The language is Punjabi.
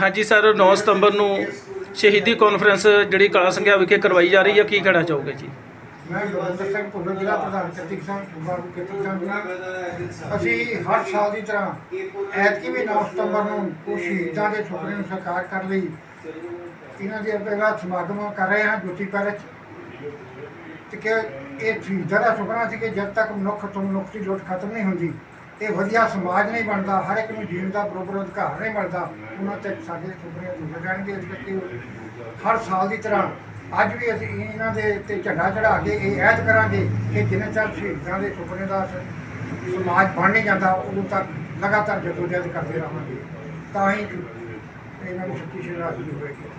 ਹਾਂਜੀ ਸਰ 9 ਸਤੰਬਰ ਨੂੰ ਸ਼ਹੀਦੀ ਕਾਨਫਰੰਸ ਜਿਹੜੀ ਕਲਾ ਸੰਘਿਆ ਵਿਖੇ ਕਰਵਾਈ ਜਾ ਰਹੀ ਹੈ, ਕੀ ਕਹਿਣਾ ਚਾਹੋਗੇ ਜੀ ਮੈਂ ਗੁਰਵਿੰਦਰ ਸਿੰਘ ਭੁੱਲਰ ਜ਼ਿਲ੍ਹਾ ਪ੍ਰਧਾਨ ਕਿਰਤੀ ਕਿਸਾਨ ਸੂਬਾ ਕਿਰਤੀ ਕਿਸਾਨ ਅਸੀਂ ਹਰ ਸਾਲ ਦੀ ਤਰ੍ਹਾਂ ਐਤਕੀ ਵੀ 9 ਸਤੰਬਰ ਨੂੰ ਉਹ ਸ਼ਹੀਦਾਂ ਦੇ ਸੁਪਨੇ ਨੂੰ ਸਾਕਾਰ ਕਰਨ ਲਈ ਇਹਨਾਂ ਦੇ ਅੱਗੇ ਸਮਾਗਮ ਕਰ ਰਹੇ ਹਾਂ, ਜੋਤੀ ਪੈਲੇਸ 'ਚ। ਤੇ ਕਿ ਇਹ ਸ਼ਹੀਦਾਂ ਦਾ ਸੁਪਨਾ ਸੀ ਕਿ ਜਦ ਤੱਕ ਮਨੁੱਖ ਤੋਂ ਮਨੁੱਖ ਦੀ ਲੁੱਟ ਖਤਮ ਨਹੀਂ ਹੁੰਦੀ ਇਹ ਵਧੀਆ ਸਮਾਜ ਨਹੀਂ ਬਣਦਾ, ਹਰ ਇੱਕ ਨੂੰ ਜੀਣ ਦਾ ਬਰੋਬਰ ਅਧਿਕਾਰ ਨਹੀਂ ਮਿਲਦਾ ਉਹਨਾਂ ਤੇ ਸਾਡੇ ਸੁਪਨੇ ਅਧੂਰੇ ਜਾਣਗੇ ਇਸ ਕਰਕੇ ਹਰ ਸਾਲ ਦੀ ਤਰ੍ਹਾਂ ਅੱਜ ਵੀ ਅਸੀਂ ਇਹਨਾਂ ਦੇ ਤੇ ਝੰਡਾ ਚੜਾ ਕੇ ਇਹ ਐਦ ਕਰਾਂਗੇ ਕਿ ਜਿੰਨੇ ਚਿਰ ਸ਼ਹੀਦਾਂ ਦੇ ਸੁਪਨੇ ਦਾ ਸਮਾਜ ਬਣ ਨਹੀਂ ਜਾਂਦਾ, ਉਦੋਂ ਤੱਕ ਲਗਾਤਾਰ ਜਦੋਜਹਿਦ ਕਰਦੇ ਰਹਾਂਗੇ। ਤਾਂ ਹੀ ਇਹਨਾਂ ਨੂੰ ਸੱਚੀ ਸ਼ਰਧਾਂਜਲੀ ਹੋਵੇਗੀ